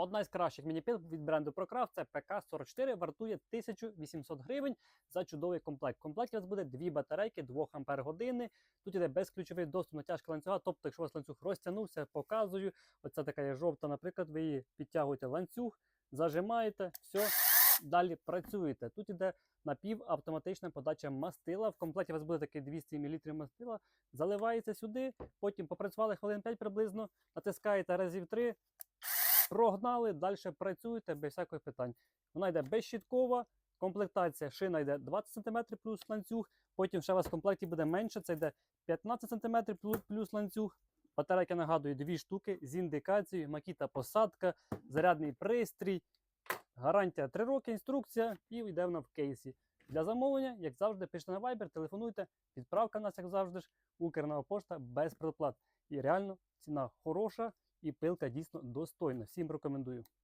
Одна з кращих міні-пил від бренду Procraft це ПК-44, вартує 1800 гривень за чудовий комплект. В комплекті у вас буде дві батарейки 2 Ампер. Тут іде безключовий доступ натяжка ланцюга. Тобто, якщо у вас ланцюг розтягнувся, показую. Оця така є жовта, наприклад, ви її підтягуєте ланцюг, зажимаєте, все, далі працюєте. Тут іде напівавтоматична подача мастила. В комплекті у вас буде такий 200 мл мастила. Заливається сюди, потім попрацювали хвилин 5 приблизно, натискаєте разів 3, прогнали, далі працюєте без всяких питань. Вона йде безщіткова, комплектація шина йде 20 см плюс ланцюг, потім ще у вас в комплекті буде менше, це йде 15 см плюс- ланцюг. Батарейка нагадую дві штуки з індикацією, макіта посадка, зарядний пристрій, гарантія 3 роки, інструкція і йде вона в кейсі. Для замовлення, як завжди, пишете на Viber, телефонуйте, відправка у нас, як завжди ж, пошта без предплат. І реально ціна хороша і пилка дійсно достойна. Всім рекомендую.